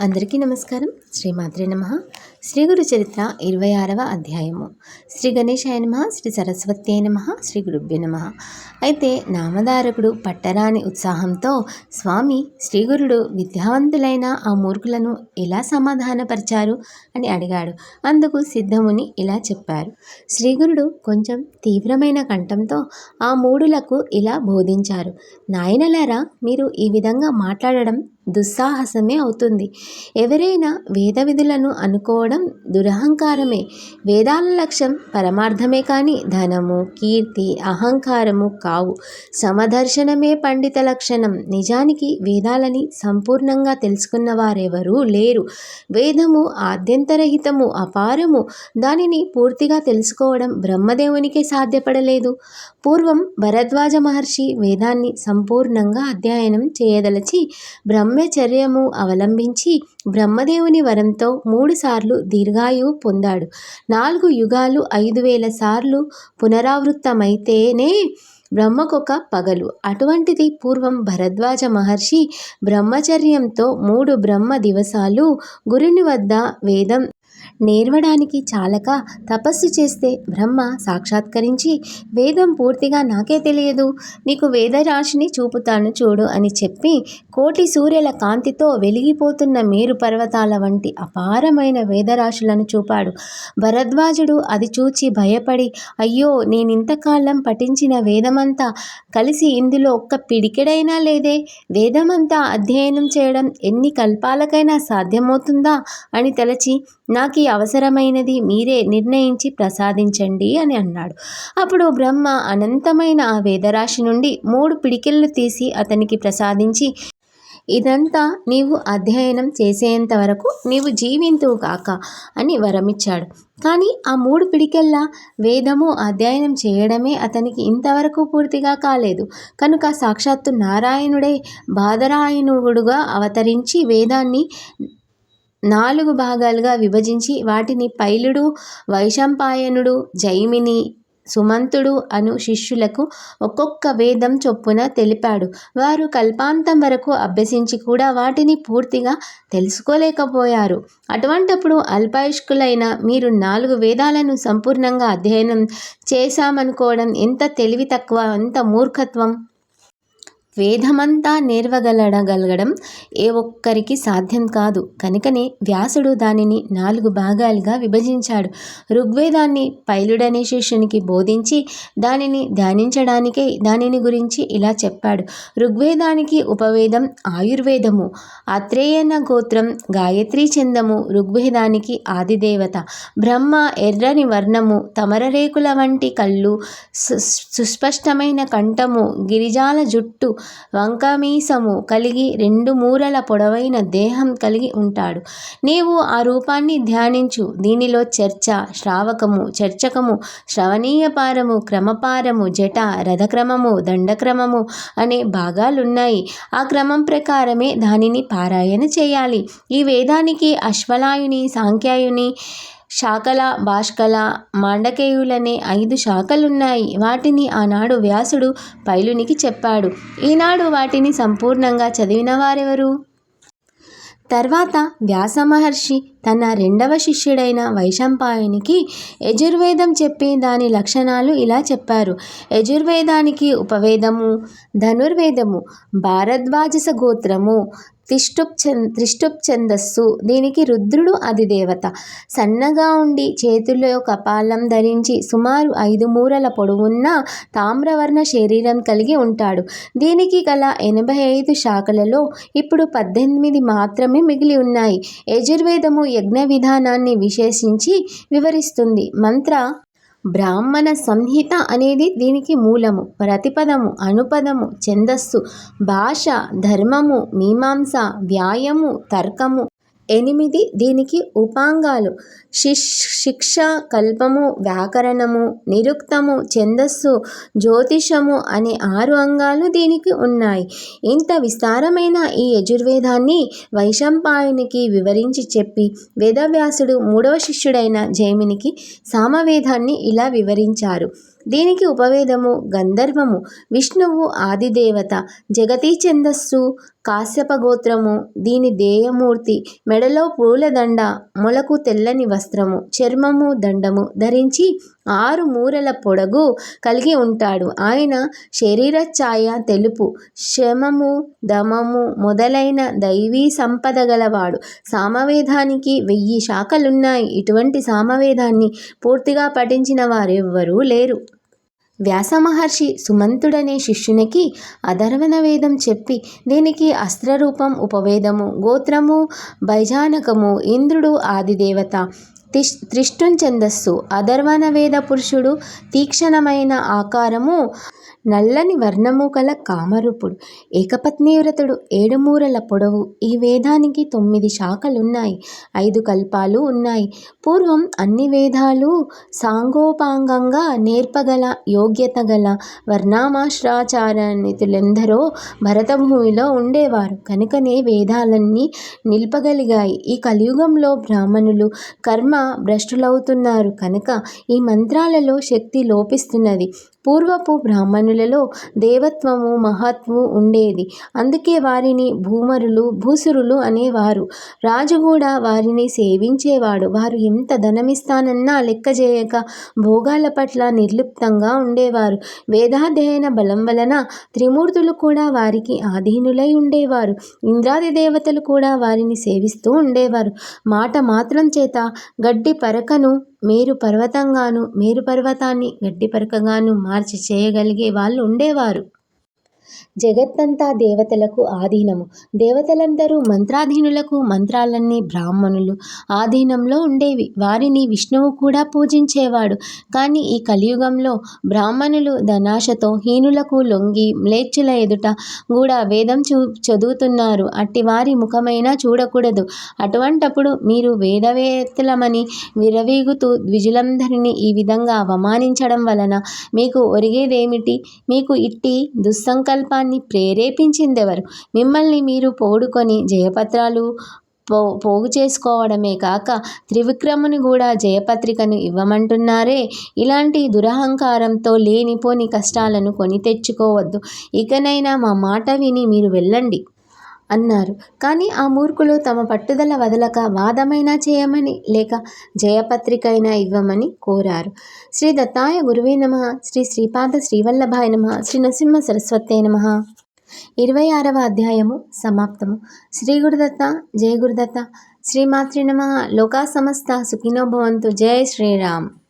అందరికీ నమస్కారం. శ్రీ మాత్రే నమ. శ్రీ గురు చరిత్ర ఇరవై ఆరవ అధ్యాయము. శ్రీ గణేశాయ నమ శ్రీ సరస్వతి నమ శ్రీ గురుభ్య నమ. అయితే నామధారకుడు పట్టరాని ఉత్సాహంతో స్వామి శ్రీగురుడు విద్యావంతులైన ఆ మూర్ఖులను ఎలా సమాధానపరిచారు అని అడిగాడు. అందుకు సిద్ధముని ఇలా చెప్పారు. శ్రీగురుడు కొంచెం తీవ్రమైన కంఠంతో ఆ మూడులకు ఇలా బోధించారు. నాయనలారా మీరు ఈ విధంగా మాట్లాడడం దుస్సాహసమే అవుతుంది. ఎవరైనా వేద విధులను అనుకోవడం దురహంకారమే. వేదాల లక్ష్యం పరమార్థమే కానీ ధనము కీర్తి అహంకారము కావు. సమదర్శనమే పండిత లక్షణం. నిజానికి వేదాలని సంపూర్ణంగా తెలుసుకున్న వారెవరూ లేరు. వేదము ఆద్యంతరహితము అపారము. దానిని పూర్తిగా తెలుసుకోవడం బ్రహ్మదేవునికే సాధ్యపడలేదు. పూర్వం భరద్వాజ మహర్షి వేదాన్ని సంపూర్ణంగా అధ్యయనం చేయదలచి బ్రహ్మచర్యము అవలంబించి బ్రహ్మదేవుని వరంతో మూడుసార్లు దీర్ఘాయువు పొందాడు. నాలుగు యుగాలు ఐదు వేల సార్లు పునరావృత్తమైతేనే బ్రహ్మకొక పగలు. అటువంటిది పూర్వం భరద్వాజ మహర్షి బ్రహ్మచర్యంతో మూడు బ్రహ్మ దివసాలు గురుని వద్ద వేదం నేర్వడానికి చాలక తపస్సు చేస్తే బ్రహ్మ సాక్షాత్కరించి వేదం పూర్తిగా నాకే తెలియదు. నీకు వేదరాశిని చూపుతాను చూడు అని చెప్పి కోటి సూర్యుల కాంతితో వెలిగిపోతున్న మేరు పర్వతాల వంటి అపారమైన వేదరాశులను చూపాడు. భరద్వాజుడు అది చూచి భయపడి అయ్యో నేనింతకాలం పఠించిన వేదమంతా కలిసి ఇందులో ఒక్క పిడికెడైనా లేదే? వేదమంతా అధ్యయనం చేయడం ఎన్ని కల్పాలకైనా సాధ్యమవుతుందా? అని తలచి నాకు ఈ అవసరమైనది మీరే నిర్ణయించి ప్రసాదించండి అని అన్నాడు. అప్పుడు బ్రహ్మ అనంతమైన ఆ వేదరాశి నుండి మూడు పిడికిళ్ళు తీసి అతనికి ప్రసాదించి ఇదంతా నీవు అధ్యయనం చేసేంత వరకు నీవు జీవింతువు కాక అని వరమిచ్చాడు. కానీ ఆ మూడు పిడికెల్లా వేదము అధ్యయనం చేయడమే అతనికి ఇంతవరకు పూర్తిగా కాలేదు. కనుక సాక్షాత్తు నారాయణుడే బాదరాయణుడుగా అవతరించి వేదాన్ని నాలుగు భాగాలుగా విభజించి వాటిని పైలుడు వైశంపాయనుడు జైమిని సుమంతుడు అను శిష్యులకు ఒక్కొక్క వేదం చొప్పున తెలిపాడు. వారు కల్పాంతం వరకు అభ్యసించి కూడా వాటిని పూర్తిగా తెలుసుకోలేకపోయారు. అటువంటప్పుడు అల్పాయుష్కులైన మీరు నాలుగు వేదాలను సంపూర్ణంగా అధ్యయనం చేశామనుకోవడం ఎంత తెలివి తక్కువ ఎంత మూర్ఖత్వం? వేదమంతా నేర్వగలడగలగడం ఏ ఒక్కరికి సాధ్యం కాదు. కనుకనే వ్యాసుడు దానిని నాలుగు భాగాలుగా విభజించాడు. ఋగ్వేదాన్ని పైలుడనే శిష్యునికి బోధించి దానిని ధ్యానించడానికే దానిని గురించి ఇలా చెప్పాడు. ఋగ్వేదానికి ఉపవేదం ఆయుర్వేదము. అత్రేయన గోత్రం గాయత్రీ చందము ఋగ్వేదానికి ఆదిదేవత. బ్రహ్మ ఎర్రని వర్ణము తమరరేకుల వంటి కళ్ళు సుస్పష్టమైన కంఠము గిరిజాల జుట్టు వంకమీసము కలిగి రెండు మూరల పొడవైన దేహం కలిగి ఉంటాడు. నీవు ఆ రూపాన్ని ధ్యానించు. దీనిలో చర్చ శ్రావకము చర్చకము శ్రవణీయపారము క్రమపారము జట రథక్రమము దండక్రమము అనే భాగాలున్నాయి. ఆ క్రమం ప్రకారమే దానిని పారాయణ చేయాలి. ఈ వేదానికి అశ్వలాయుని సాంఖ్యాయుని శాకల భాష్కల మాండకేయులనే ఐదు శాఖలున్నాయి. వాటిని ఆనాడు వ్యాసుడు పైలునికి చెప్పాడు. ఈనాడు వాటిని సంపూర్ణంగా చదివిన వారెవరు తర్వాత వ్యాస మహర్షి తన రెండవ శిష్యుడైన వైశంపాయునికి యజుర్వేదం చెప్పి దాని లక్షణాలు ఇలా చెప్పారు. యజుర్వేదానికి ఉపవేదము ధనుర్వేదము భారద్వాజస గోత్రము త్రిష్టుప్ త్రిష్టుప్ ఛందస్సు దీనికి రుద్రుడు అధిదేవత. సన్నగా ఉండి చేతుల్లో కపాలం ధరించి సుమారు ఐదు మూరల పొడవున్న తామ్రవర్ణ శరీరం కలిగి ఉంటాడు. దీనికి గల ఎనభై ఐదు శాఖలలో ఇప్పుడు పద్దెనిమిది మాత్రమే మిగిలి ఉన్నాయి. యజుర్వేదము యజ్ఞ విధానాన్ని విశేషించి వివరిస్తుంది. మంత్ర బ్రాహ్మణ సంహిత అనేది దీనికి మూలము. ప్రతిపదము అనుపదము ఛందస్సు భాష ధర్మము మీమాంస వ్యాయము తర్కము ఎనిమిది దీనికి ఉపాంగాలు. శిష్ శిక్ష కల్పము వ్యాకరణము నిరుక్తము ఛందస్సు జ్యోతిషము అనే ఆరు అంగాలు దీనికి ఉన్నాయి. ఇంత విస్తారమైన ఈ యజుర్వేదాన్ని వైశంపాయనికి వివరించి చెప్పి వేదవ్యాసుడు మూడవ శిష్యుడైన జైమినికి సామవేదాన్ని ఇలా వివరించారు. దీనికి ఉపవేదము గంధర్వము విష్ణువు ఆదిదేవత జగతీ ఛందస్సు కాశ్యప గోత్రము దీని దేయమూర్తి మెడలో పూలదండ మొలకు తెల్లని వస్త్రము చర్మము దండము ధరించి ఆరు మూరల పొడగు కలిగి ఉంటాడు. ఆయన శరీర ఛాయ తెలుపు శమము దమము మొదలైన దైవీ సంపద గలవాడు. సామవేదానికి వెయ్యి శాఖలున్నాయి. ఇటువంటి సామవేదాన్ని పూర్తిగా పఠించిన వారెవ్వరూ లేరు. వ్యాసమహర్షి సుమంతుడనే శిష్యునికి అధర్వణ వేదం చెప్పి దీనికి అస్త్రరూపం ఉపవేదము గోత్రము బైజానకము ఇంద్రుడు ఆదిదేవత తిష్ త్రిష్టుంఛందస్సు అధర్వణ వేద పురుషుడు తీక్షణమైన ఆకారము నల్లని వర్ణము గల కామరూపుడు. ఏకపత్నివ్రతుడు ఏడుమూరల పొడవు. ఈ వేదానికి తొమ్మిది శాఖలున్నాయి. ఐదు కల్పాలు ఉన్నాయి. పూర్వం అన్ని వేదాలు సాంగోపాంగంగా నేర్పగల యోగ్యత గల వర్ణామాశ్రాచారనితులెందరో భరతభూమిలో ఉండేవారు. కనుకనే వేదాలన్నీ నిల్పగలిగాయి. ఈ కలియుగంలో బ్రాహ్మణులు కర్మ భ్రష్టులవుతున్నారు. కనుక ఈ మంత్రాలలో శక్తి లోపిస్తున్నది. పూర్వపు బ్రాహ్మణులలో దేవత్వము మహత్వము ఉండేది. అందుకే వారిని భూమరులు భూసురులు అనేవారు. రాజు కూడా వారిని సేవించేవాడు. వారు ఎంత ధనమిస్తానన్నా లెక్క చేయక భోగాల పట్ల నిర్లిప్తంగా ఉండేవారు. వేదాధ్యయన బలం వలన త్రిమూర్తులు కూడా వారికి ఆధీనులై ఉండేవారు. ఇంద్రాది దేవతలు కూడా వారిని సేవిస్తూ ఉండేవారు. మాట మాత్రం చేత గడ్డి పరకను మేరు పర్వతంగాను మేరు పర్వతాన్ని గడ్డి పరకగాను మార్చి చేయగలిగే వాళ్ళు ఉండేవారు. జగత్తంతా దేవతలకు ఆధీనము. దేవతలందరూ మంత్రాధీనులకు మంత్రాలన్నీ బ్రాహ్మణులు. ఆధీనంలో ఉండేవి. వారిని విష్ణువు కూడా పూజించేవాడు. కానీ ఈ కలియుగంలో బ్రాహ్మణులు ధనాశతో హీనులకు లొంగి మ్లేచ్చుల ఎదుట కూడా వేదం చూ చదువుతున్నారు. అట్టి వారి ముఖమైనా చూడకూడదు. అటువంటప్పుడు మీరు వేదవేత్తలమని విరవీగుతూ ద్విజులందరినీ ఈ విధంగా అవమానించడం వలన మీకు ఒరిగేదేమిటి? మీకు ఇట్టి సంకల్పాన్ని ప్రేరేపించిందెవరు? మిమ్మల్ని మీరు పోడుకొని జయపత్రాలు పో పోగు చేసుకోవడమే కాక త్రివిక్రముని కూడా జయపత్రికను ఇవ్వమంటున్నారే? ఇలాంటి దురహంకారంతో లేనిపోని కష్టాలను కొని తెచ్చుకోవద్దు. ఇకనైనా మా మాట విని మీరు వెళ్ళండి. అన్నారు. కానీ ఆ మూర్ఖులు తమ పట్టుదల వదలక వాదమైనా చేయమని లేక జయపత్రికైనా ఇవ్వమని కోరారు. శ్రీ దత్తాయ గురువే నమ. శ్రీ శ్రీపాద శ్రీవల్లభాయ నమ. శ్రీ నరసింహ సరస్వతే నమ. ఇరవై ఆరవ అధ్యాయము సమాప్తము. శ్రీ గురుదత్త జయ గురుదత్త శ్రీమాతృ నమ. లోకా సమస్త సుఖినో భవంతు. జయ శ్రీరామ్.